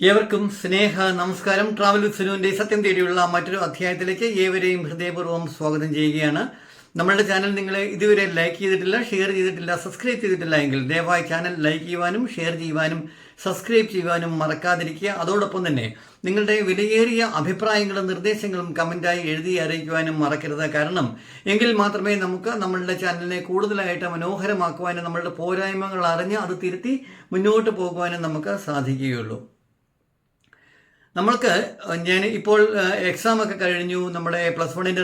ഏവർക്കും സ്നേഹ നമസ്കാരം. ട്രാവൽ സുനുവിന്റെ സത്യം തേടിയുള്ള മറ്റൊരു അധ്യായത്തിലേക്ക് ഏവരെയും ഹൃദയപൂർവം സ്വാഗതം ചെയ്യുകയാണ്. നമ്മളുടെ ചാനൽ നിങ്ങൾ ഇതുവരെ ലൈക്ക് ചെയ്തിട്ടില്ല ഷെയർ ചെയ്തിട്ടില്ല സബ്സ്ക്രൈബ് ചെയ്തിട്ടില്ല എങ്കിൽ ദയവായി ചാനൽ ലൈക്ക് ചെയ്യുവാനും ഷെയർ ചെയ്യുവാനും സബ്സ്ക്രൈബ് ചെയ്യുവാനും മറക്കാതിരിക്കുക. അതോടൊപ്പം തന്നെ നിങ്ങളുടെ വിലയേറിയ അഭിപ്രായങ്ങളും നിർദ്ദേശങ്ങളും കമന്റായി എഴുതി അറിയിക്കുവാനും മറക്കരുത്. കാരണം എങ്കിൽ മാത്രമേ നമുക്ക് നമ്മളുടെ ചാനലിനെ കൂടുതലായിട്ട് മനോഹരമാക്കുവാനും നമ്മളുടെ പോരായ്മകൾ അറിഞ്ഞ് അത് തിരുത്തി മുന്നോട്ട് പോകുവാനും നമുക്ക് സാധിക്കുകയുള്ളൂ. നമ്മൾക്ക് ഞാൻ ഇപ്പോൾ എക്സാം ഒക്കെ കഴിഞ്ഞു. നമ്മുടെ പ്ലസ് വണ്ണിന്റെ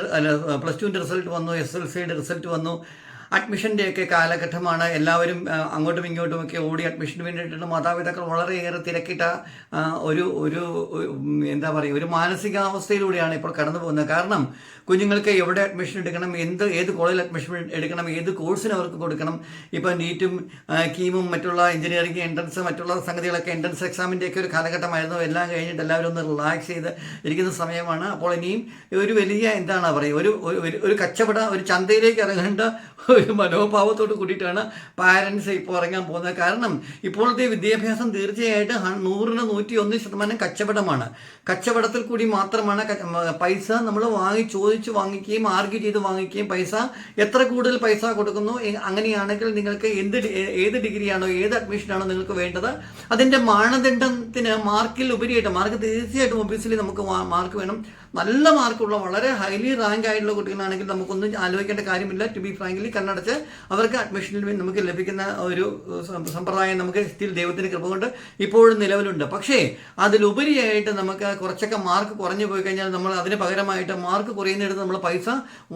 പ്ലസ് ടുവിന്റെ റിസൾട്ട് വന്നു എസ് എൽ സിയുടെ റിസൾട്ട് വന്നു. അഡ്മിഷന്റെ ഒക്കെ കാലഘട്ടമാണ്. എല്ലാവരും അങ്ങോട്ടും ഇങ്ങോട്ടും ഒക്കെ ഓടി അഡ്മിഷന് വേണ്ടിയിട്ടുള്ള മാതാപിതാക്കൾ വളരെയേറെ തിരക്കിട്ട ഒരു ഒരു എന്താ പറയുക ഒരു മാനസികാവസ്ഥയിലൂടെയാണ് ഇപ്പോൾ കടന്നു പോകുന്നത്. കാരണം കുഞ്ഞുങ്ങൾക്ക് എവിടെ അഡ്മിഷൻ എടുക്കണം എന്ത് ഏത് കോളേജിൽ അഡ്മിഷൻ എടുക്കണം ഏത് കോഴ്സിന് അവർക്ക് കൊടുക്കണം ഇപ്പോൾ നീറ്റും കീമും മറ്റുള്ള എഞ്ചിനീയറിംഗ് എൻട്രൻസ് മറ്റുള്ള സംഗതികളൊക്കെ എൻട്രൻസ് എക്സാമിന്റെയൊക്കെ ഒരു കാലഘട്ടമായിരുന്നു. എല്ലാം കഴിഞ്ഞിട്ട് എല്ലാവരും ഒന്ന് റിലാക്സ് ചെയ്ത് ഇരിക്കുന്ന സമയമാണ്. അപ്പോൾ ഇനിയും ഒരു വലിയ എന്താണ് പറയുക ഒരു- ഒരു കച്ചവട ഒരു ചന്തയിലേക്ക് ഇറങ്ങേണ്ട ഒരു മനോഭാവത്തോട് കൂടിയിട്ടാണ് പാരൻസ് ഇപ്പോൾ ഇറങ്ങാൻ പോകുന്നത്. കാരണം ഇപ്പോഴത്തെ വിദ്യാഭ്യാസം തീർച്ചയായിട്ടും നൂറിന് നൂറ്റി ഒന്ന് ശതമാനം കച്ചവടമാണ്. കച്ചവടത്തിൽ കൂടി മാത്രമാണ് പൈസ നമ്മൾ വാങ്ങി ചോദിച്ച് വാങ്ങിക്കുകയും ആർഗ്യൂ ചെയ്ത് വാങ്ങിക്കുകയും പൈസ എത്ര കൂടുതൽ പൈസ കൊടുക്കുന്നു അങ്ങനെയാണെങ്കിൽ നിങ്ങൾക്ക് എന്ത് ഏത് ഡിഗ്രിയാണോ ഏത് അഡ്മിഷനാണോ നിങ്ങൾക്ക് വേണ്ടത് അതിന്റെ മാനദണ്ഡത്തിന് മാർക്കിൽ ഉപരിയായിട്ട് മാർക്ക് തീർച്ചയായിട്ടും ഒബിയസ്ലി നമുക്ക് മാർക്ക് വേണം. നല്ല മാർക്കുള്ള വളരെ ഹൈലി റാങ്ക് ആയിട്ടുള്ള കുട്ടികളാണെങ്കിൽ നമുക്കൊന്നും ആലോചിക്കേണ്ട കാര്യമില്ല. ടു ബി ഫ്രാങ്ക്ലി കണ്ണടച്ച് അവർക്ക് അഡ്മിഷനിൽ നമുക്ക് ലഭിക്കുന്ന ഒരു സമ്പ്രദായം നമുക്ക് സ്ഥിതി ദൈവത്തിന് കൃപ കൊണ്ട് ഇപ്പോഴും നിലവിലുണ്ട്. പക്ഷേ അതിലുപരിയായിട്ട് നമുക്ക് കുറച്ചൊക്കെ മാർക്ക് കുറഞ്ഞു പോയി കഴിഞ്ഞാൽ നമ്മൾ അതിന് പകരമായിട്ട് മാർക്ക് കുറയുന്നിടത്ത് നമ്മൾ പൈസ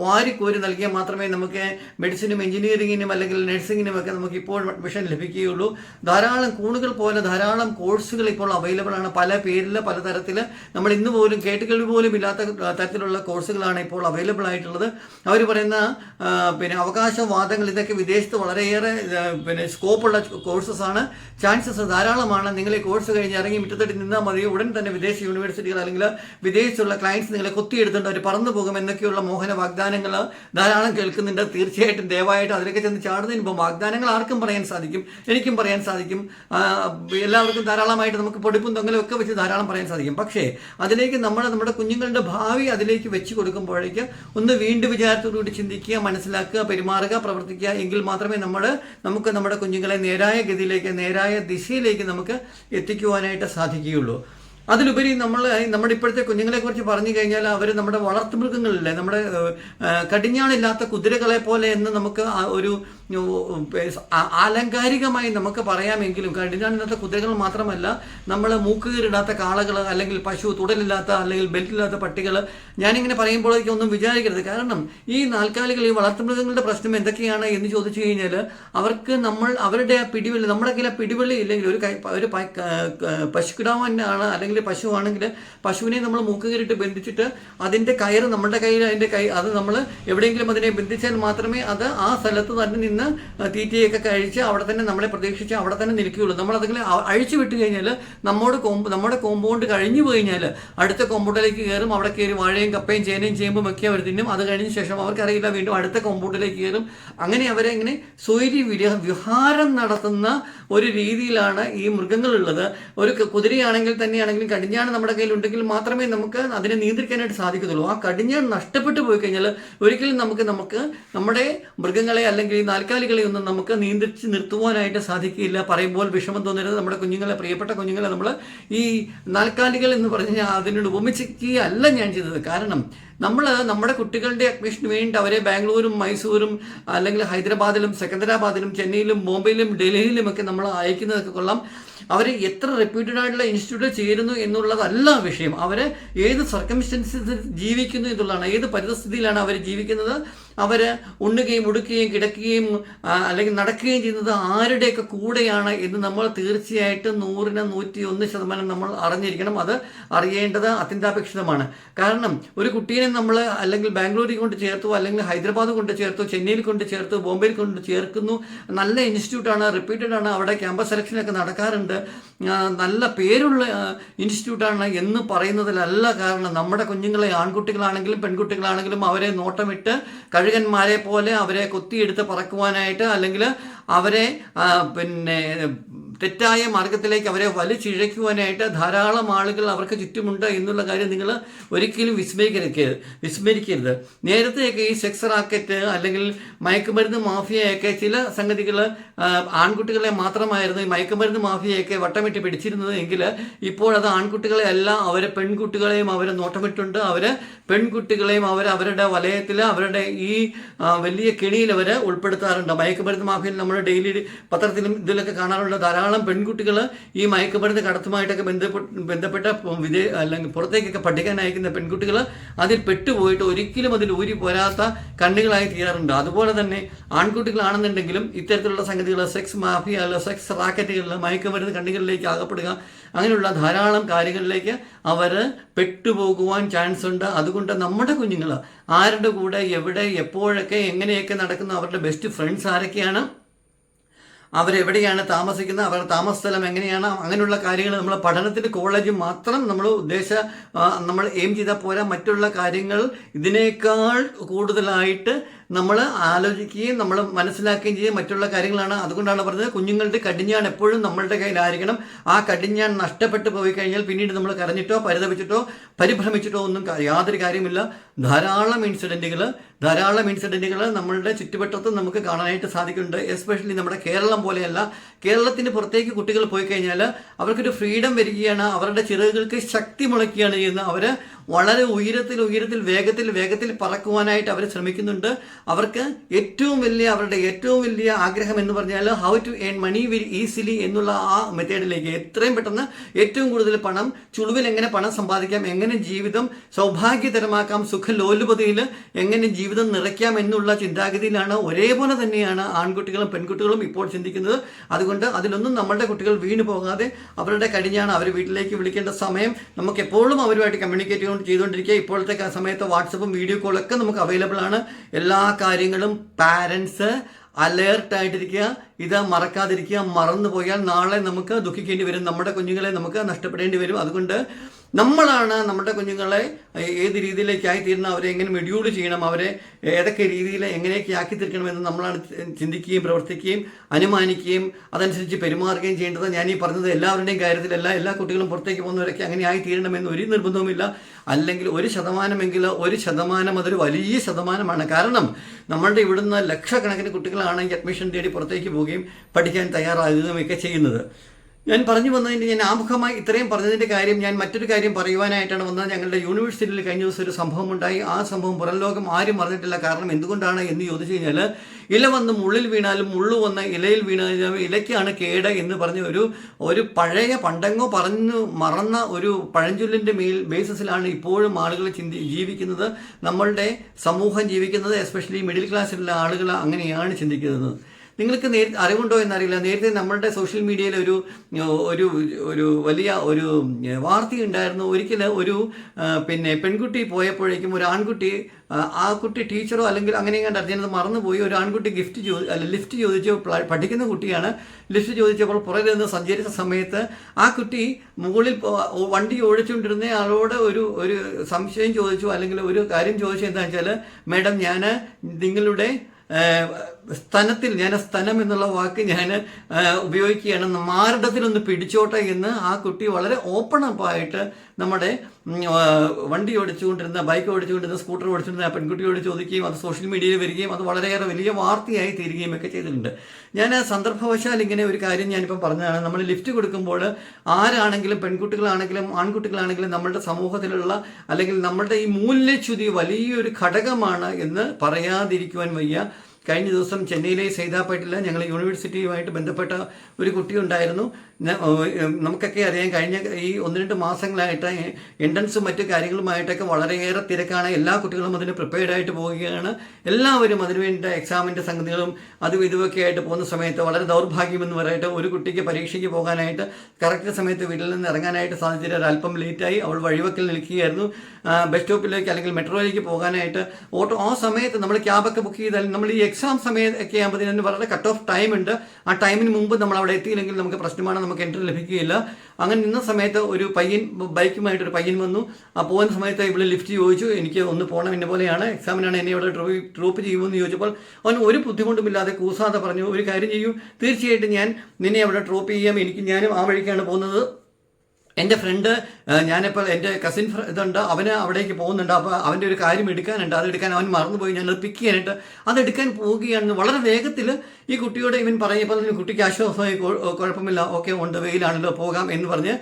വാരിക്കോരി നൽകിയാൽ മാത്രമേ നമുക്ക് മെഡിസിനും എഞ്ചിനീയറിങ്ങിനും അല്ലെങ്കിൽ നഴ്സിങ്ങിനും ഒക്കെ നമുക്ക് ഇപ്പോഴും അഡ്മിഷൻ ലഭിക്കുകയുള്ളൂ. ധാരാളം കൂണുകൾ പോലെ ധാരാളം കോഴ്സുകൾ ഇപ്പോൾ അവൈലബിൾ ആണ്. പല പേരിൽ പല തരത്തിൽ നമ്മൾ ഇന്ന് പോലും കേട്ടുകൾ പോലും ഇല്ലാത്ത തരത്തിലുള്ള കോഴ്സുകളാണ് ഇപ്പോൾ അവൈലബിൾ ആയിട്ടുള്ളത്. അവർ പറയുന്ന പിന്നെ അവകാശവാദങ്ങൾ ഇതൊക്കെ വിദേശത്ത് വളരെയേറെ പിന്നെ സ്കോപ്പുള്ള കോഴ്സസ് ആണ്. ചാൻസസ് ധാരാളമാണ്. നിങ്ങൾ ഈ കോഴ്സ് കഴിഞ്ഞ് ഇറങ്ങി മുറ്റത്തടി നിന്നാൽ മതി. ഉടൻ തന്നെ വിദേശ യൂണിവേഴ്സിറ്റികൾ അല്ലെങ്കിൽ വിദേശത്തുള്ള ക്ലയൻസ് നിങ്ങളെ കൊത്തിയെടുത്തുകൊണ്ട് അവർ പറന്നു പോകും എന്നൊക്കെയുള്ള മോഹന വാഗ്ദാനങ്ങൾ ധാരാളം കേൾക്കുന്നുണ്ട്. തീർച്ചയായിട്ടും ദയവായിട്ട് അതിലൊക്കെ ചെന്ന് ചാടുന്നതിന് മുമ്പ് വാഗ്ദാനങ്ങൾ ആർക്കും പറയാൻ സാധിക്കും? എനിക്കും പറയാൻ സാധിക്കും. എല്ലാവർക്കും ധാരാളമായിട്ട് നമുക്ക് പൊടിപ്പും തൊങ്ങലും ഒക്കെ വെച്ച് ധാരാളം പറയാൻ സാധിക്കും. പക്ഷേ അതിലേക്ക് നമ്മൾ നമ്മുടെ കുഞ്ഞുങ്ങളുടെ ഭാവി അതിലേക്ക് വെച്ച് കൊടുക്കുമ്പോഴേക്ക് ഒന്ന് വീണ്ടും വിചാരത്തോടുകൂടി ചിന്തിക്കുക മനസ്സിലാക്കുക പെരുമാറുക പ്രവർത്തിക്കുക. എങ്കിൽ മാത്രമേ നമ്മൾ നമുക്ക് നമ്മുടെ കുഞ്ഞുങ്ങളെ നേരായ ഗതിയിലേക്ക് നേരായ ദിശയിലേക്ക് നമുക്ക് എത്തിക്കുവാനായിട്ട് സാധിക്കുകയുള്ളൂ. അതിലുപരി നമ്മൾ നമ്മുടെ ഇപ്പോഴത്തെ കുഞ്ഞുങ്ങളെ കുറിച്ച് പറഞ്ഞു കഴിഞ്ഞാൽ അവർ നമ്മുടെ വളർത്തു വളർത്തുമൃഗങ്ങളില്ലേ നമ്മുടെ കടിഞ്ഞാണില്ലാത്ത കുതിരകളെ പോലെ എന്ന് നമുക്ക് ഒരു ആലങ്കാരികമായി നമുക്ക് പറയാമെങ്കിലും കടിഞ്ഞാണില്ലാത്ത കുതിരകൾ മാത്രമല്ല നമ്മൾ മൂക്കുകീറിടാത്ത കാളകൾ അല്ലെങ്കിൽ പശു തുടലില്ലാത്ത അല്ലെങ്കിൽ ബെൽറ്റില്ലാത്ത പട്ടികൾ ഞാനിങ്ങനെ പറയുമ്പോഴേക്കും ഒന്നും വിചാരിക്കരുത്. കാരണം ഈ നാൽക്കാലികൾ ഈ വളർത്തുമൃഗങ്ങളുടെ പ്രശ്നം എന്തൊക്കെയാണ് എന്ന് ചോദിച്ചു കഴിഞ്ഞാൽ അവർക്ക് നമ്മൾ അവരുടെ ആ പിടിവള്ളി നമ്മുടെ കയ്യിൽ ആ പിടിവള്ളി ഇല്ലെങ്കിൽ ഒരു ഒരു പശുക്കിടാവാനാണ് അല്ലെങ്കിൽ പശുവാണെങ്കിൽ പശുവിനെ നമ്മൾ മൂക്കുകീറിട്ട് ബന്ധിച്ചിട്ട് അതിന്റെ കയറ് നമ്മുടെ കയ്യിൽ അതിന്റെ കൈ അത് നമ്മൾ എവിടെയെങ്കിലും അതിനെ ബന്ധിച്ചാൽ മാത്രമേ അത് ആ സ്ഥലത്ത് തന്നെ നിന്ന് തീറ്റയൊക്കെ കഴിച്ച് അവിടെ തന്നെ നമ്മളെ പ്രതീക്ഷിച്ച് അവിടെ തന്നെ നിൽക്കുകയുള്ളൂ. അ- അഴിച്ചു വിട്ട് കഴിഞ്ഞാൽ നമ്മോട് കോമ്പ് നമ്മുടെ കോമ്പൗണ്ട് കഴിഞ്ഞു കഴിഞ്ഞാൽ അടുത്ത കോമ്പൗണ്ടിലേക്ക് കയറും അവിടെ കയറി വാഴയും കപ്പയും ചേനയും ചേമ്പും ഒക്കെ അവർ തിന്നും. അത് കഴിഞ്ഞ ശേഷം അവർക്കറിയില്ല വീണ്ടും അടുത്ത കോമ്പൗണ്ടിലേക്ക് കയറും. അങ്ങനെ അവരെ ഇങ്ങനെ സ്വൈര്യ വിര- വിഹാരം നടത്തുന്ന ഒരു രീതിയിലാണ് ഈ മൃഗങ്ങളുള്ളത്. ഒരു കുതിരയാണെങ്കിൽ തന്നെയാണെങ്കിലും കടിഞ്ഞാണ് നമ്മുടെ കയ്യിൽ ഉണ്ടെങ്കിൽ മാത്രമേ നമുക്ക് അതിനെ നിയന്ത്രിക്കാനായിട്ട് സാധിക്കത്തുള്ളൂ. ആ കടിഞ്ഞാൺ നഷ്ടപ്പെട്ടു പോയി കഴിഞ്ഞാൽ ഒരിക്കലും നമുക്ക് നമുക്ക് നമ്മുടെ മൃഗങ്ങളെ അല്ലെങ്കിൽ ഈ നാൽക്കാലികളെ ഒന്നും നമുക്ക് നിയന്ത്രിച്ച് നിർത്തുവാനായിട്ട് സാധിക്കില്ല പറയുമ്പോൾ വിഷമം തോന്നരുത്. നമ്മുടെ കുഞ്ഞുങ്ങളെ പ്രിയപ്പെട്ട കുഞ്ഞുങ്ങളെ നമ്മൾ ഈ നാൽക്കാലികൾ എന്ന് പറഞ്ഞാൽ അതിനോട് ഉപമിച്ചിക്കുകയല്ല ഞാൻ ചെയ്തത്. കാരണം നമ്മൾ നമ്മുടെ കുട്ടികളുടെ അഡ്മിഷന് വേണ്ടി അവരെ ബാംഗ്ലൂരും മൈസൂരും അല്ലെങ്കിൽ ഹൈദരാബാദിലും സെക്കന്ദരാബാദിലും ചെന്നൈയിലും ബോംബെയിലും ഡൽഹിയിലും ഒക്കെ നമ്മൾ അയക്കുന്നതൊക്കെ കൊള്ളാം. അവർ എത്ര റെപ്യൂട്ടഡ് ആയിട്ടുള്ള ഇൻസ്റ്റിറ്റ്യൂട്ടിൽ ചേരുന്നു എന്നുള്ളതല്ല വിഷയം. അവരെ ഏത് സർക്കംസ്റ്റൻസിൽ ജീവിക്കുന്നു എന്നുള്ളതാണ്. ഏത് പരിതസ്ഥിതിയിലാണ് അവർ ജീവിക്കുന്നത്? അവർ ഉണ്ണുകയും ഉടുക്കുകയും കിടക്കുകയും അല്ലെങ്കിൽ നടക്കുകയും ചെയ്യുന്നത് ആരുടെയൊക്കെ കൂടെയാണ് എന്ന് നമ്മൾ തീർച്ചയായിട്ടും നൂറിന് നൂറ്റി ഒന്ന് ശതമാനം നമ്മൾ അറിഞ്ഞിരിക്കണം. അത് അറിയേണ്ടത് അത്യന്താപേക്ഷിതമാണ്. കാരണം ഒരു കുട്ടീനെ നമ്മൾ അല്ലെങ്കിൽ ബാംഗ്ലൂരിൽ കൊണ്ട് ചേർത്തു അല്ലെങ്കിൽ ഹൈദരാബാദ് കൊണ്ട് ചേർത്തു ചെന്നൈയിൽ കൊണ്ട് ചേർത്തു ബോംബെയിൽ കൊണ്ട് ചേർക്കുന്നു നല്ല ഇൻസ്റ്റിറ്റ്യൂട്ടാണ് റിപ്പീറ്റഡ് ആണ് അവിടെ ക്യാമ്പസ് സെലക്ഷനൊക്കെ നടക്കാറുണ്ട് നല്ല പേരുള്ള ഇൻസ്റ്റിറ്റ്യൂട്ടാണ് എന്ന് പറയുന്നതിലല്ല കാരണം. നമ്മുടെ കുഞ്ഞുങ്ങളെ ആൺകുട്ടികളാണെങ്കിലും പെൺകുട്ടികളാണെങ്കിലും അവരെ നോട്ടമിട്ട് കഴുകന്മാരെ പോലെ അവരെ കൊത്തിയെടുത്ത് പറക്കുവാനായിട്ട് അല്ലെങ്കിൽ അവരെ പിന്നെ തെറ്റായ മാർഗത്തിലേക്ക് അവരെ വലിച്ചിഴയ്ക്കുവാനായിട്ട് ധാരാളം ആളുകൾ അവർക്ക് ചുറ്റുമുണ്ട് എന്നുള്ള കാര്യം നിങ്ങൾ ഒരിക്കലും വിസ്മരിക്കരുത് വിസ്മരിക്കരുത്. നേരത്തെയൊക്കെ ഈ സെക്സ് റാക്കറ്റ് അല്ലെങ്കിൽ മയക്കുമരുന്ന് മാഫിയയൊക്കെ ചില സംഗതികൾ ആൺകുട്ടികളെ മാത്രമായിരുന്നു ഈ മയക്കുമരുന്ന് മാഫിയയൊക്കെ വട്ടമിട്ട് പിടിച്ചിരുന്നത് എങ്കിൽ ഇപ്പോൾ അത് ആൺകുട്ടികളെ അല്ല അവരെ പെൺകുട്ടികളെയും അവരെ നോട്ടമിട്ടുണ്ട്. അവർ പെൺകുട്ടികളെയും അവർ അവരുടെ വലയത്തിൽ അവരുടെ ഈ വലിയ കെണിയിൽ അവർ ഉൾപ്പെടുത്താറുണ്ട്. മയക്കുമരുന്ന് മാഫിയയിൽ നമ്മൾ ഡെയിലി പത്രത്തിലും ഇതിലൊക്കെ കാണാറുള്ള ധാരാളം പെൺകുട്ടികൾ ഈ മയക്കുമരുന്ന് കടത്തുമായിട്ടൊക്കെ ബന്ധപ്പെട്ട് ബന്ധപ്പെട്ട വിദേ അല്ലെങ്കിൽ പുറത്തേക്കൊക്കെ പഠിക്കാൻ അയക്കുന്ന പെൺകുട്ടികൾ അതിൽ പെട്ടുപോയിട്ട് ഒരിക്കലും അതിൽ ഊരി പോരാത്ത കണ്ണുകളായി തീരാറുണ്ട്. അതുപോലെ തന്നെ ആൺകുട്ടികളാണെന്നുണ്ടെങ്കിലും ഇത്തരത്തിലുള്ള സംഗതികൾ സെക്സ് മാഫിയ അല്ല സെക്സ് റാക്കറ്റുകളിൽ മയക്കുമരുന്ന് കണ്ണുകളിലേക്ക് ആകപ്പെടുക അങ്ങനെയുള്ള ധാരാളം കാര്യങ്ങളിലേക്ക് അവർ പെട്ടുപോകുവാൻ ചാൻസ് ഉണ്ട്. അതുകൊണ്ട് നമ്മുടെ കുഞ്ഞുങ്ങൾ ആരുടെ കൂടെ എവിടെ എപ്പോഴൊക്കെ എങ്ങനെയൊക്കെ നടക്കുന്ന അവരുടെ ബെസ്റ്റ് ഫ്രണ്ട്സ് ആരൊക്കെയാണ്? അവരെവിടെയാണ് താമസിക്കുന്നത് അവരുടെ താമസ സ്ഥലം എങ്ങനെയാണ് അങ്ങനെയുള്ള കാര്യങ്ങൾ നമ്മൾ പഠനത്തിന് കോളേജ് മാത്രം നമ്മൾ ഉദ്ദേശ നമ്മൾ എയിം ചെയ്താൽ പോരാ. മറ്റുള്ള കാര്യങ്ങൾ ഇതിനേക്കാൾ കൂടുതലായിട്ട് നമ്മൾ ആലോചിക്കുകയും നമ്മൾ മനസ്സിലാക്കുകയും ചെയ്യും മറ്റുള്ള കാര്യങ്ങളാണ്. അതുകൊണ്ടാണ് പറഞ്ഞത് കുഞ്ഞുങ്ങളുടെ കടിഞ്ഞാൻ എപ്പോഴും നമ്മളുടെ കയ്യിലായിരിക്കണം. ആ കടിഞ്ഞാൻ നഷ്ടപ്പെട്ടു പോയി കഴിഞ്ഞാൽ പിന്നീട് നമ്മൾ കരഞ്ഞിട്ടോ പരിതപിച്ചിട്ടോ പരിഭ്രമിച്ചിട്ടോ ഒന്നും യാതൊരു കാര്യമില്ല. ധാരാളം ഇൻസിഡന്റുകൾ ധാരാളം ഇൻസിഡന്റുകൾ നമ്മളുടെ ചുറ്റുവട്ടത്ത് നമുക്ക് കാണാനായിട്ട് സാധിക്കുന്നുണ്ട്. എസ്പെഷ്യലി നമ്മുടെ കേരളം പോലെയല്ല കേരളത്തിന് പുറത്തേക്ക് കുട്ടികൾ പോയി കഴിഞ്ഞാൽ അവർക്കൊരു ഫ്രീഡം വരികയാണ് അവരുടെ ചിറകുകൾക്ക് ശക്തി മുളയ്ക്കുകയാണ് ചെയ്യുന്നത്. അവർ വളരെ ഉയരത്തിൽ ഉയരത്തിൽ വേഗത്തിൽ വേഗത്തിൽ പറക്കുവാനായിട്ട് അവർ ശ്രമിക്കുന്നുണ്ട്. അവർക്ക് ഏറ്റവും വലിയ അവരുടെ ഏറ്റവും വലിയ ആഗ്രഹം എന്ന് പറഞ്ഞാൽ how to earn money very easily എന്നുള്ള ആ മെത്തേഡിലേക്ക്. എത്രയും പെട്ടെന്ന് ഏറ്റവും കൂടുതൽ പണം ചുളുവിൽ എങ്ങനെ പണം സമ്പാദിക്കാം എങ്ങനെ ജീവിതം സൗഭാഗ്യതരമാക്കാം സുഖലോലുപതയിൽ എങ്ങനെ ജീവിതം നിറയ്ക്കാം എന്നുള്ള ചിന്താഗതിയിലാണ് ഒരേപോലെ തന്നെയാണ് ആൺകുട്ടികളും പെൺകുട്ടികളും ഇപ്പോൾ ചിന്തിക്കുന്നത്. അതുകൊണ്ട് അതിലൊന്നും നമ്മളുടെ കുട്ടികൾ വീണു പോകാതെ അവരുടെ കടിഞ്ഞാണ് അവർ വീട്ടിലേക്ക് വിളിക്കേണ്ട സമയം നമുക്ക് എപ്പോഴും അവരുമായിട്ട് കമ്മ്യൂണിക്കേറ്റ് ചെയ്തുകൊണ്ട് ചെയ്തുകൊണ്ടിരിക്കുക ഇപ്പോഴത്തെ സമയത്ത് വാട്സപ്പും വീഡിയോ കോളൊക്കെ നമുക്ക് അവൈലബിൾ ആണ്. എല്ലാ കാര്യങ്ങളും പാരൻസ് അലേർട്ടായിട്ടിരിക്കുക ഇത് മറക്കാതിരിക്കുക. മറന്നു പോയാൽ നാളെ നമുക്ക് ദുഃഖിക്കേണ്ടി വരും. നമ്മുടെ കുഞ്ഞുങ്ങളെ നമുക്ക് നഷ്ടപ്പെടേണ്ടി വരും. അതുകൊണ്ട് നമ്മളാണ് നമ്മുടെ കുഞ്ഞുങ്ങളെ ഏത് രീതിയിലേക്കായി തീരണം അവരെ എങ്ങനെ മെഡ്യൂൾ ചെയ്യണം അവരെ ഏതൊക്കെ രീതിയിൽ എങ്ങനെയൊക്കെ ആക്കി തീർക്കണമെന്ന് നമ്മളാണ് ചിന്തിക്കുകയും പ്രവർത്തിക്കുകയും അനുമാനിക്കുകയും അതനുസരിച്ച് പെരുമാറുകയും ചെയ്യേണ്ടത് ഞാൻ ഈ പറഞ്ഞത് എല്ലാവരുടെയും കാര്യത്തിലല്ല എല്ലാ കുട്ടികളും പുറത്തേക്ക് പോകുന്നവരൊക്കെ അങ്ങനെ ആയി തീരണമെന്ന് ഒരു നിർബന്ധവുമില്ല. അല്ലെങ്കിൽ ഒരു ശതമാനമെങ്കിൽ ഒരു ശതമാനം അതൊരു വലിയ ശതമാനമാണ്. കാരണം നമ്മളുടെ ഇവിടുന്ന് ലക്ഷക്കണക്കിന് കുട്ടികളാണെങ്കിൽ അഡ്മിഷൻ തേടി പുറത്തേക്ക് പോവുകയും പഠിക്കാൻ തയ്യാറാകുകയും ഒക്കെ ചെയ്യുന്നത്. ഞാൻ പറഞ്ഞു വന്നതിന്റെ ഞാൻ ആമുഖമായി ഇത്രയും പറഞ്ഞതിന്റെ കാര്യം ഞാൻ മറ്റൊരു കാര്യം പറയുവാനായിട്ടാണ് വന്നത്. ഞങ്ങളുടെ യൂണിവേഴ്സിറ്റിയിൽ കഴിഞ്ഞ ദിവസം ഒരു സംഭവം ഉണ്ടായി ആ സംഭവം പുറം ലോകം ആരും അറിഞ്ഞിട്ടില്ല. കാരണം എന്തുകൊണ്ടാണ് എന്ന് ചോദിച്ചു കഴിഞ്ഞാൽ ഇല വന്ന് മുള്ളിൽ വീണാലും മുള്ളു വന്ന ഇലയിൽ വീണാലും ഇലയ്ക്കാണ് കേട് എന്ന് പറഞ്ഞ ഒരു ഒരു പഴയ പണ്ടങ്ങോ പറഞ്ഞു മറന്ന ഒരു പഴഞ്ചൊല്ലിന്റെ മേൽ ബേസിസിലാണ് ഇപ്പോഴും ആളുകൾ ചിന്തി ജീവിക്കുന്നത്. നമ്മളുടെ സമൂഹം ജീവിക്കുന്നത് എസ്പെഷ്യലി മിഡിൽ ക്ലാസ്സിലുള്ള ആളുകൾ അങ്ങനെയാണ് ചിന്തിക്കുന്നത്. നിങ്ങൾക്ക് നേരി അറിവുണ്ടോ എന്നറിയില്ല. നേരത്തെ നമ്മളുടെ സോഷ്യൽ മീഡിയയിൽ ഒരു ഒരു ഒരു വലിയ ഒരു വാർത്തയുണ്ടായിരുന്നു. ഒരിക്കൽ ഒരു പിന്നെ പെൺകുട്ടി പോയപ്പോഴേക്കും ഒരു ആൺകുട്ടി ആ, കുട്ടി ടീച്ചറോ അല്ലെങ്കിൽ അങ്ങനെ കണ്ട് അറിഞ്ഞത് മറന്നുപോയി. ഒരു ആൺകുട്ടി ഗിഫ്റ്റ് ചോദി അല്ല ലിഫ്റ്റ് ചോദിച്ചു പഠിക്കുന്ന കുട്ടിയാണ്. ലിഫ്റ്റ് ചോദിച്ചപ്പോൾ പുറകിൽ നിന്ന് സഞ്ചരിച്ച സമയത്ത് ആ കുട്ടി മുകളിൽ വണ്ടി ഓടിച്ചുകൊണ്ടിരുന്ന ആളോട് ഒരു ഒരു സംശയം ചോദിച്ചു അല്ലെങ്കിൽ ഒരു കാര്യം ചോദിച്ചു എന്താ വെച്ചാൽ മാഡം ഞാൻ നിങ്ങളുടെ ഏഹ് സ്തനത്തിൽ ഞാൻ സ്തനം എന്നുള്ള വാക്ക് ഞാൻ ഉപയോഗിക്കുകയാണ്. മാരടത്തിലൊന്ന് പിടിച്ചോട്ടെ എന്ന് ആ കുട്ടി വളരെ ഓപ്പൺ അപ്പായിട്ട് നമ്മുടെ വണ്ടി ഓടിച്ചുകൊണ്ടിരുന്ന ബൈക്ക് ഓടിച്ചുകൊണ്ടിരുന്ന സ്കൂട്ടർ ഓടിച്ചുകൊണ്ടിരുന്ന പെൺകുട്ടിയോട് ചോദിക്കുകയും അത് സോഷ്യൽ മീഡിയയിൽ വരികയും അത് വളരെയേറെ വലിയ വാർത്തയായി തീരുകയും ഒക്കെ ചെയ്തിട്ടുണ്ട്. ഞാൻ സന്ദർഭവശാൽ ഇങ്ങനെ ഒരു കാര്യം ഞാനിപ്പോൾ പറഞ്ഞതാണ്. നമ്മൾ ലിഫ്റ്റ് കൊടുക്കുമ്പോൾ ആരാണെങ്കിലും പെൺകുട്ടികളാണെങ്കിലും ആൺകുട്ടികളാണെങ്കിലും നമ്മളുടെ സമൂഹത്തിലുള്ള അല്ലെങ്കിൽ നമ്മളുടെ ഈ മൂല്യച്യുതി വലിയൊരു ഘടകമാണ് എന്ന് പറയാതിരിക്കുവാൻ വയ്യ. കഴിഞ്ഞ ദിവസം ചെന്നൈയിലെ സൈതാപ്പേട്ടിൽ ഞങ്ങൾ യൂണിവേഴ്സിറ്റിയുമായിട്ട് ബന്ധപ്പെട്ട ഒരു കുട്ടി ഉണ്ടായിരുന്നു നമുക്കൊക്കെ അറിയാം കഴിഞ്ഞ ഈ ഒന്ന് രണ്ട് മാസങ്ങളായിട്ട് എൻട്രൻസും മറ്റു കാര്യങ്ങളുമായിട്ടൊക്കെ വളരെയേറെ തിരക്കാണ്. എല്ലാ കുട്ടികളും അതിന് പ്രിപ്പയർഡ് ആയിട്ട് പോവുകയാണ്. എല്ലാവരും അതിനുവേണ്ട എക്സാമിന്റെ സംഗതികളും അതും ഇതുമൊക്കെ ആയിട്ട് പോകുന്ന സമയത്ത് വളരെ ദൗർഭാഗ്യമെന്ന് പറയട്ടെ ഒരു കുട്ടിക്ക് പരീക്ഷയ്ക്ക് പോകാനായിട്ട് കറക്റ്റ് സമയത്ത് വീട്ടിൽ നിന്ന് ഇറങ്ങാനായിട്ട് സാധിച്ചില്ല ഒരല്പം ലേറ്റായി അവൾ വഴിവക്കിൽ നിൽക്കുകയായിരുന്നു. ബസ് സ്റ്റോപ്പിലേക്ക് അല്ലെങ്കിൽ മെട്രോയിലേക്ക് പോകാനായിട്ട് ഓട്ടോ ആ സമയത്ത് നമ്മൾ ക്യാബൊക്കെ ബുക്ക് ചെയ്താൽ നമ്മൾ ഈ എക്സാം സമയത്തൊക്കെ ആകുമ്പോൾ വളരെ കട്ട് ഓഫ് ടൈം ഉണ്ട്. ആ ടൈമിന് മുമ്പ് നമ്മൾ അവിടെ എത്തിയില്ലെങ്കിൽ നമുക്ക് പ്രശ്നമാണ്. നമുക്ക് എൻട്രി ലഭിക്കുകയില്ല. അങ്ങനെ നിന്ന സമയത്ത് ഒരു പയ്യൻ ബൈക്കുമായിട്ട് ഒരു പയ്യൻ വന്നു. ആ പോകുന്ന സമയത്ത് ഇവിടെ ലിഫ്റ്റ് ചോദിച്ചു എനിക്ക് ഒന്ന് പോകണം എന്നെ പോലെയാണ്. എക്സാമിനാണ് എന്നെ ഇവിടെ ഡ്രോപ്പ് ചെയ്യുമെന്ന് ചോദിച്ചപ്പോൾ അവൻ ഒരു ബുദ്ധിമുട്ടുമില്ലാതെ കൂസാതെ പറഞ്ഞു ഒരു കാര്യം ചെയ്യൂ. തീർച്ചയായിട്ടും ഞാൻ നിന്നെ അവിടെ ഡ്രോപ്പ് ചെയ്യാം. എനിക്ക് ഞാനും ആ വഴിക്കാണ് പോകുന്നത്. എന്റെ ഫ്രണ്ട് ഞാനിപ്പോൾ എന്റെ കസിൻ ഇതുണ്ട്. അവന് അവിടേക്ക് പോകുന്നുണ്ട്. അപ്പോൾ അവന്റെ ഒരു കാര്യം എടുക്കാനുണ്ട്. അത് എടുക്കാൻ അവൻ മറന്നുപോയി. ഞാനത് പിക്ക് ചെയ്യാനായിട്ട് അത് എടുക്കാൻ പോവുകയാണെന്ന് വളരെ വേഗത്തിൽ ഈ കുട്ടിയോട് ഇവൻ പറഞ്ഞപ്പോൾ കുട്ടിക്ക് ആശ്വാസമായി "കൊ- കുഴപ്പമില്ല. ഓക്കെ ഉണ്ട് വെയിലാണല്ലോ പോകാം എന്ന് പറഞ്ഞ്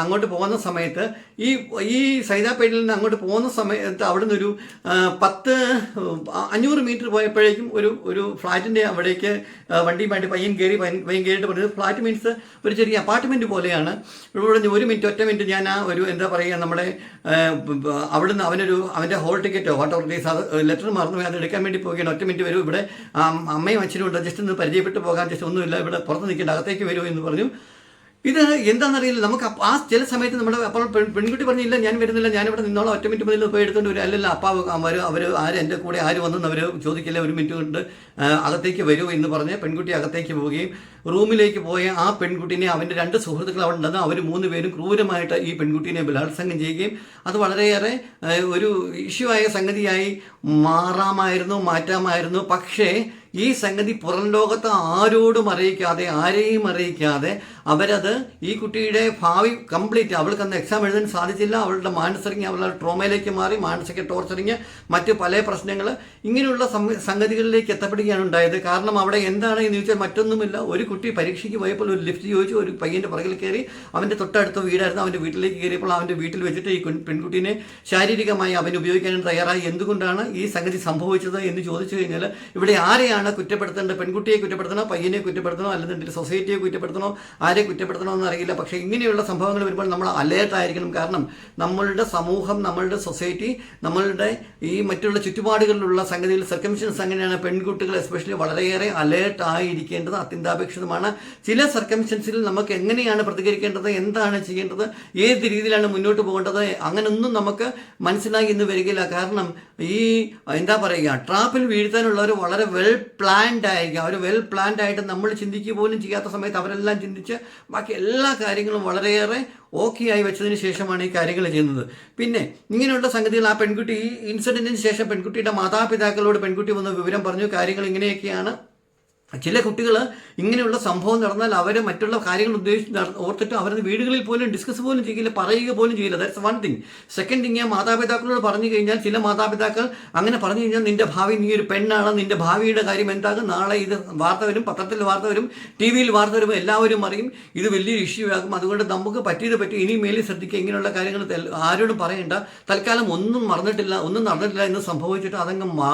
അങ്ങോട്ട് പോകുന്ന സമയത്ത് ഈ ഈ സൈതാപ്പേട്ടിൽ നിന്ന് അങ്ങോട്ട് പോകുന്ന സമയത്ത് അവിടെ ആ, പത്ത് അഞ്ഞൂറ് മീറ്റർ പോയപ്പോഴേക്കും ഒരു ഒരു ഫ്ലാറ്റിന്റെ അവിടേക്ക് വണ്ടിയുമായിട്ട് പയ്യൻ കയറി പയ്യൻ കയറിയിട്ട് പറഞ്ഞത് ഫ്ലാറ്റ് മീൻസ് ഒരു ചെറിയ അപ്പാർട്ട്മെന്റ് പോലെയാണ്. ഇവിടെ ഒരു മിനിറ്റ് ഒറ്റ മിനിറ്റ് ഞാൻ ആ ഒരു എന്താ പറയുക നമ്മുടെ അവിടുന്ന് അവനൊരു അവന്റെ ഹോൾ ടിക്കറ്റോ വാട്ട് ഓർഡർ ലെറ്റർ മറന്നു അത് എടുക്കാൻ വേണ്ടി പോവുകയാണ്. ഒറ്റ മിനിറ്റ് വരും ഇവിടെ അമ്മയും അച്ഛനും ഉണ്ട് ജസ്റ്റ് ഒന്ന് പരിചയപ്പെട്ടു പോകാൻ ജസ്റ്റ് ഒന്നുമില്ല ഇവിടെ പുറത്ത് നിൽക്കേണ്ട അകത്തേക്ക് വരുമോ എന്ന് പറഞ്ഞു. ഇത് എന്താണെന്നറിയില്ല. നമുക്ക് ആ ചില സമയത്ത് നമ്മുടെ അപ്പോൾ പെൺ- പെൺകുട്ടി പറഞ്ഞില്ല ഞാൻ വരുന്നില്ല ഞാൻ ഇവിടെ നിന്നോളാം ഒറ്റ മിനിറ്റ് മുതൽ പോയി എടുത്തുകൊണ്ട് വരും. അല്ലല്ല അപ്പാവ് അവർ അവർ ആര് എന്റെ കൂടെ ആര് വന്നെന്ന് അവർ ചോദിക്കില്ല. ഒരു മിനിറ്റ് കൊണ്ട് അകത്തേക്ക് വരൂ എന്ന് പറഞ്ഞ് പെൺകുട്ടി അകത്തേക്ക് പോവുകയും റൂമിലേക്ക് പോയ ആ പെൺകുട്ടിനെ അവന്റെ രണ്ട് സുഹൃത്തുക്കൾ അവിടെ ഉണ്ടെന്ന് അവർ മൂന്ന് പേരും ക്രൂരമായിട്ട് ഈ പെൺകുട്ടിനെ ബലാത്സംഗം ചെയ്യുകയും അത് വളരെയേറെ ഒരു ഇഷ്യൂ ആയ സംഗതിയായി മാറാമായിരുന്നു മാറ്റാമായിരുന്നു. പക്ഷേ ഈ സംഗതി പുറം ലോകത്ത് ആരോടും അറിയിക്കാതെ ആരെയും അറിയിക്കാതെ അവരത് ഈ കുട്ടിയുടെ ഭാവി കംപ്ലീറ്റ് അവൾക്ക് അന്ന് എക്സാം എഴുതാൻ സാധിച്ചില്ല അവളുടെ മാനസിക അവളുടെ ട്രോമയിലേക്ക് മാറി മാനസിക ടോർച്ചറിങ് മറ്റ് പല പ്രശ്നങ്ങൾ ഇങ്ങനെയുള്ള സംഗതികളിലേക്ക് എത്തപ്പെടുകയാണ് ഉണ്ടായത്. കാരണം അവിടെ എന്താണ് എന്ന് ചോദിച്ചാൽ മറ്റൊന്നുമില്ല. ഒരു കുട്ടി പരീക്ഷയ്ക്ക് പോയപ്പോൾ ഒരു ലിഫ്റ്റ് ചോദിച്ചു ഒരു പയ്യന്റെ പുറകിൽ കയറി. അവന്റെ തൊട്ടടുത്ത വീടായിരുന്നു. അവന്റെ വീട്ടിലേക്ക് കയറിയപ്പോൾ അവന്റെ വീട്ടിൽ വെച്ചിട്ട് ഈ പെൺകുട്ടീനെ ശാരീരികമായി അവൻ ഉപയോഗിക്കാൻ തയ്യാറായി. എന്തുകൊണ്ടാണ് ഈ സംഗതി സംഭവിച്ചത് എന്ന് ചോദിച്ചു കഴിഞ്ഞാൽ ഇവിടെ ആരെയാണ് കുറ്റപ്പെടുത്തേണ്ടത്? പെൺകുട്ടിയെ കുറ്റപ്പെടുത്തണോ? പയ്യനെ കുറ്റപ്പെടുത്തണോ? അല്ലെന്നുണ്ടെങ്കിൽ സൊസൈറ്റിയെ കുറ്റപ്പെടുത്തണോ? ആരെ കുറ്റപ്പെടുത്തണോ എന്ന് അറിയില്ല. പക്ഷേ ഇങ്ങനെയുള്ള സംഭവങ്ങൾ വരുമ്പോൾ നമ്മൾ അലേർട്ട് ആയിരിക്കണം. കാരണം നമ്മളുടെ സമൂഹം നമ്മളുടെ സൊസൈറ്റി നമ്മളുടെ ഈ മറ്റുള്ള ചുറ്റുപാടുകളിലുള്ള സംഗതിയിൽ സർക്കംസ്റ്റൻസ് അങ്ങനെയാണ്. പെൺകുട്ടികൾ എസ്പെഷ്യലി വളരെയേറെ അലേർട്ട് ആയിരിക്കേണ്ടത് അത്യന്താപേക്ഷിതമാണ്. ചില സർക്കംസ്റ്റൻസിൽ നമുക്ക് എങ്ങനെയാണ് പ്രതികരിക്കേണ്ടത്? എന്താണ് ചെയ്യേണ്ടത്? ഏത് രീതിയിലാണ് മുന്നോട്ട് പോകേണ്ടത്? അങ്ങനൊന്നും നമുക്ക് മനസ്സിലായി എന്ന് വരികയില്ല. കാരണം ഈ എന്താ പറയുക ട്രാപ്പിൽ വീഴ്ത്താനുള്ളവർ വളരെ വെൽ പ്ലാൻഡ് ആയിരിക്കും. അവർ വെൽ പ്ലാൻഡ് ആയിട്ട് നമ്മൾ ചിന്തിക്കുക പോലും ചെയ്യാത്ത സമയത്ത് അവരെല്ലാം ചിന്തിച്ച് ബാക്കി എല്ലാ കാര്യങ്ങളും വളരെയേറെ ഓക്കെ ആയി വെച്ചതിന് ശേഷമാണ് ഈ കാര്യങ്ങൾ ചെയ്യുന്നത്. പിന്നെ ഇങ്ങനെയുള്ള സംഗതികൾ ആ പെൺകുട്ടി ഈ ഇൻസിഡന്റിന് ശേഷം പെൺകുട്ടിയുടെ മാതാപിതാക്കളോട് പെൺകുട്ടി വന്ന് വിവരം പറഞ്ഞു കാര്യങ്ങൾ ഇങ്ങനെയൊക്കെയാണ് ചില കുട്ടികൾ ഇങ്ങനെയുള്ള സംഭവം നടന്നാൽ അവർ മറ്റുള്ള കാര്യങ്ങൾ ഉദ്ദേശിച്ച് ഓർത്തിട്ട് അവരത് വീടുകളിൽ പോലും ഡിസ്കസ് പോലും ചെയ്യില്ല പറയുക പോലും ചെയ്യില്ല. That's one thing second thing ഞാൻ മാതാപിതാക്കളോട് പറഞ്ഞു കഴിഞ്ഞാൽ ചില മാതാപിതാക്കൾ അങ്ങനെ പറഞ്ഞു കഴിഞ്ഞാൽ നിന്റെ ഭാവി നീ ഒരു പെണ്ണാണ് നിന്റെ ഭാവിയുടെ കാര്യം എന്താകും? നാളെ ഇത് വാർത്ത വരും പത്രത്തിൽ വാർത്ത വരും ടി വിയിൽ വാർത്ത വരും എല്ലാവരും അറിയും ഇത് വലിയൊരു ഇഷ്യൂ ആകും. അതുകൊണ്ട് നമുക്ക് പറ്റിയത് പറ്റി ഇനി മേലിൽ ശ്രദ്ധിക്കുക. ഇങ്ങനെയുള്ള കാര്യങ്ങൾ ആരോടും പറയേണ്ട. തൽക്കാലം ഒന്നും മറന്നിട്ടില്ല ഒന്നും നടന്നിട്ടില്ല എന്ന് സംഭവിച്ചിട്ട് അതങ്ങ് മാ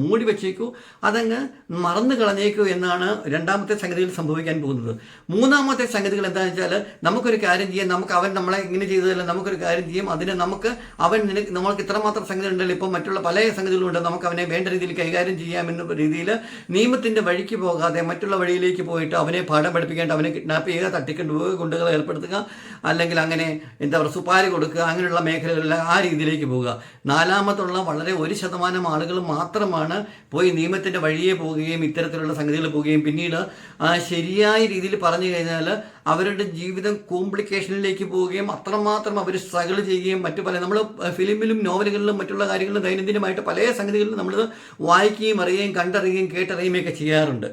മൂടി വെച്ചേക്കൂ. അതങ്ങ് മറന്നു കളഞ്ഞേക്കൂ എന്നാണ് രണ്ടാമത്തെ സംഗതികൾ സംഭവിക്കാൻ പോകുന്നത്. മൂന്നാമത്തെ സംഗതികൾ എന്താണെന്ന് വെച്ചാൽ നമുക്കൊരു കാര്യം ചെയ്യാം നമുക്ക് അവൻ നമ്മളെ ഇങ്ങനെ ചെയ്തതല്ല നമുക്കൊരു കാര്യം ചെയ്യും അതിന് നമുക്ക് അവൻ നിനക്ക് നമ്മൾക്ക് ഇത്രമാത്രം സംഗതി ഉണ്ടല്ലോ ഇപ്പം മറ്റുള്ള പല സംഗതികളും ഉണ്ട് നമുക്ക് അവനെ വേണ്ട രീതിയിൽ കൈകാര്യം ചെയ്യാമെന്ന രീതിയിൽ നിയമത്തിന്റെ വഴിക്ക് പോകാതെ മറ്റുള്ള വഴിയിലേക്ക് പോയിട്ട് അവനെ പാഠം പഠിപ്പിക്കേണ്ട അവനെ കിഡ്നാപ്പ് ചെയ്യുക തട്ടിക്കൊണ്ട് പോവുക ഗുണ്ടകൾ ഏർപ്പെടുത്തുക അല്ലെങ്കിൽ അങ്ങനെ എന്താ പറയുക സുപാരി കൊടുക്കുക അങ്ങനെയുള്ള മേഖലകളിൽ ആ രീതിയിലേക്ക് പോവുക. നാലാമത്തുള്ള വളരെ ഒരു ശതമാനം ആളുകൾ മാത്രമാണ് പോയി നിയമത്തിന്റെ വഴിയെ പോവുകയും ഇത്തരത്തിലുള്ള സംഗതികൾ പോവുകയും പിന്നീട് ശരിയായ രീതിയിൽ പറഞ്ഞു കഴിഞ്ഞാൽ അവരുടെ ജീവിതം കോംപ്ലിക്കേഷനിലേക്ക് പോവുകയും അത്രമാത്രം അവർ സ്ട്രഗിൾ ചെയ്യുകയും മറ്റു പല നമ്മൾ ഫിലിമിലും നോവലുകളിലും മറ്റുള്ള കാര്യങ്ങളിലും ദൈനംദിനമായിട്ട് പല സംഗതികളിലും നമ്മൾ വായിക്കുകയും അറിയുകയും കണ്ടറിയുകയും കേട്ടറിയുകയും ഒക്കെ ചെയ്യാറുണ്ട്.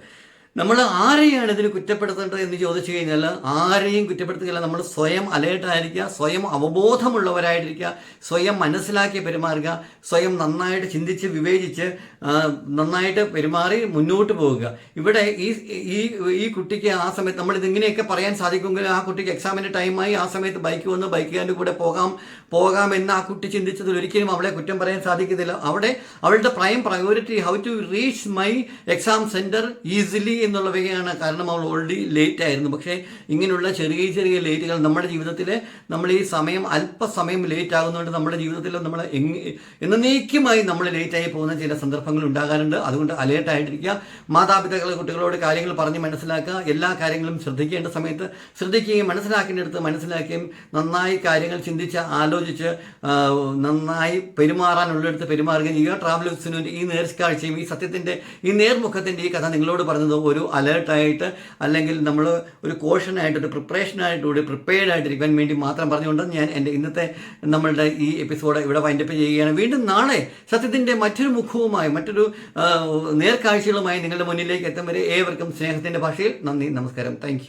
നമ്മൾ ആരെയാണ് ഇതിന് കുറ്റപ്പെടുത്തേണ്ടത് എന്ന് ചോദിച്ചു കഴിഞ്ഞാൽ ആരെയും കുറ്റപ്പെടുത്തുകയില്ല. നമ്മൾ സ്വയം അലേർട്ടായിരിക്കുക സ്വയം അവബോധമുള്ളവരായിരിക്കുക സ്വയം മനസ്സിലാക്കി പെരുമാറുക സ്വയം നന്നായിട്ട് ചിന്തിച്ച് വിവേചിച്ച് നന്നായിട്ട് പെരുമാറി മുന്നോട്ട് പോവുക. ഇവിടെ ഈ ഈ ഈ കുട്ടിക്ക് ആ സമയത്ത് നമ്മൾ ഇതിങ്ങനെയൊക്കെ പറയാൻ സാധിക്കുമെങ്കിൽ ആ കുട്ടിക്ക് എക്സാമിന്റെ ടൈമായി ആ സമയത്ത് ബൈക്ക് വന്ന് ബൈക്കുകാരന്റെ കൂടെ പോകാം പോകാം എന്ന് ആ കുട്ടി ചിന്തിച്ചതിൽ ഒരിക്കലും അവളെ കുറ്റം പറയാൻ സാധിക്കത്തില്ല. അവിടെ അവളുടെ prime priority how to reach my exam centre easily എന്നുള്ളവയാണ്. കാരണം അവൾ ഓൾറെഡി ലേറ്റ് ആയിരുന്നു. പക്ഷേ ഇങ്ങനെയുള്ള ചെറിയ ചെറിയ ലേറ്റുകൾ നമ്മുടെ ജീവിതത്തിൽ നമ്മൾ ഈ സമയം അല്പസമയം ലേറ്റ് ആകുന്നതുകൊണ്ട് നമ്മുടെ ജീവിതത്തിൽ നമ്മൾ എന്നേക്കുമായി നമ്മൾ ലേറ്റായി പോകുന്ന ചില കുഴപ്പങ്ങൾ ഉണ്ടാകാറുണ്ട് അതുകൊണ്ട് അലേർട്ട് ആയിട്ടിരിക്കുക. മാതാപിതാക്കളെ കുട്ടികളോട് കാര്യങ്ങൾ പറഞ്ഞ് മനസ്സിലാക്കുക. എല്ലാ കാര്യങ്ങളും ശ്രദ്ധിക്കേണ്ട സമയത്ത് ശ്രദ്ധിക്കുകയും മനസ്സിലാക്കേണ്ടടുത്ത് മനസ്സിലാക്കുകയും നന്നായി കാര്യങ്ങൾ ചിന്തിച്ച് ആലോചിച്ച് നന്നായി പെരുമാറാനുള്ളിടത്ത് പെരുമാറുകയും ചെയ്യുക. ട്രാവലേഴ്സിനും ഈ നേർക്കാഴ്ചയും ഈ സത്യത്തിന്റെ ഈ നേർമുഖത്തിന്റെ ഈ കഥ നിങ്ങളോട് പറഞ്ഞത് ഒരു അലേർട്ടായിട്ട് അല്ലെങ്കിൽ നമ്മൾ ഒരു കോഷനായിട്ട് ഒരു പ്രിപ്പറേഷനായിട്ടുകൂടി പ്രിപ്പയർഡ് ആയിട്ടിരിക്കാൻ വേണ്ടി മാത്രം പറഞ്ഞുകൊണ്ട് ഞാൻ എന്റെ ഇന്നത്തെ നമ്മളുടെ ഈ എപ്പിസോഡ് ഇവിടെ വൈൻഡപ്പ് ചെയ്യുകയാണ്. വീണ്ടും നാളെ സത്യത്തിന്റെ മറ്റൊരു മുഖവുമായി മറ്റൊരു നേർക്കാഴ്ചകളുമായി നിങ്ങളുടെ മുന്നിലേക്ക് എത്തും വരെ ഏവർക്കും സ്നേഹത്തിന്റെ ഭാഷയിൽ നന്ദി നമസ്കാരം. താങ്ക്